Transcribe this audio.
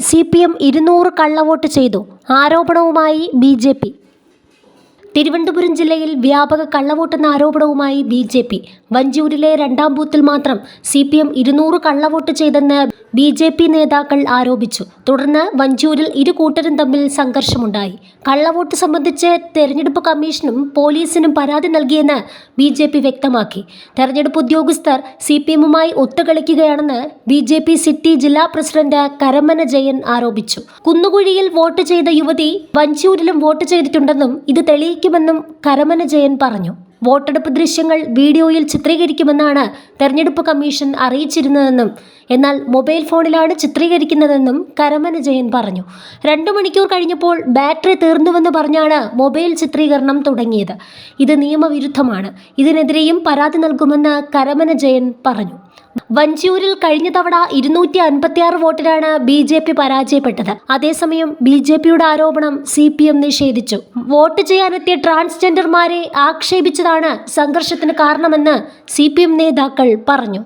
C P M ഇരുന്നൂറ് കള്ളവോട്ട് ചെയ്തു. ആരോപണവുമായി ബി ജെ പി. തിരുവനന്തപുരം ജില്ലയിൽ വ്യാപക കള്ളവോട്ടെന്ന ആരോപണവുമായി ബി ജെ പി. വഞ്ചൂരിലെ രണ്ടാം ബൂത്തിൽ മാത്രം സി പി എം ഇരുന്നൂറ് കള്ളവോട്ട് ചെയ്തെന്ന് ബി ജെ പി നേതാക്കൾ ആരോപിച്ചു. തുടർന്ന് വഞ്ചൂരിൽ ഇരു കൂട്ടരും തമ്മിൽ സംഘർഷമുണ്ടായി. കള്ളവോട്ട് സംബന്ധിച്ച് തെരഞ്ഞെടുപ്പ് കമ്മീഷനും പോലീസിനും പരാതി നൽകിയെന്ന് ബി ജെ പി വ്യക്തമാക്കി. തെരഞ്ഞെടുപ്പ് ഉദ്യോഗസ്ഥർ സി പി എമ്മുമായി ഒത്തുകളിക്കുകയാണെന്ന് ബി ജെ പി സിറ്റി ജില്ലാ പ്രസിഡന്റ് കരമന ജയൻ ആരോപിച്ചു. കുന്നുകുഴിയിൽ വോട്ട് ചെയ്ത യുവതി വഞ്ചൂരിലും വോട്ട് ചെയ്തിട്ടുണ്ടെന്നും ഇത് തെളിയിക്കുമെന്നും കരമന ജയൻ പറഞ്ഞു. വോട്ടെടുപ്പ് ദൃശ്യങ്ങൾ വീഡിയോയിൽ ചിത്രീകരിക്കുമെന്നാണ് തെരഞ്ഞെടുപ്പ് കമ്മീഷൻ അറിയിച്ചിരുന്നതെന്നും എന്നാൽ മൊബൈൽ ഫോണിലാണ് ചിത്രീകരിക്കുന്നതെന്നും കരമന ജയൻ പറഞ്ഞു. രണ്ടു മണിക്കൂർ കഴിഞ്ഞപ്പോൾ ബാറ്ററി തീർന്നുവെന്ന് പറഞ്ഞാണ് മൊബൈൽ ചിത്രീകരണം തുടങ്ങിയത്. ഇത് നിയമവിരുദ്ധമാണ്. ഇതിനെതിരെയും പരാതി നൽകുമെന്ന് കരമന ജയൻ പറഞ്ഞു. വഞ്ചിയൂരിൽ കഴിഞ്ഞ തവണ ഇരുന്നൂറ്റി അൻപത്തിയാറ് വോട്ടിലാണ് ബി ജെ പി പരാജയപ്പെട്ടത്. അതേസമയം ബി ജെ പിയുടെ ആരോപണം സി പി എം നിഷേധിച്ചു. വോട്ട് ചെയ്യാനെത്തിയ ട്രാൻസ്ജെൻഡർമാരെ ആക്ഷേപിച്ചതാണ് സംഘർഷത്തിന് കാരണമെന്ന് സി പി എം നേതാക്കൾ പറഞ്ഞു.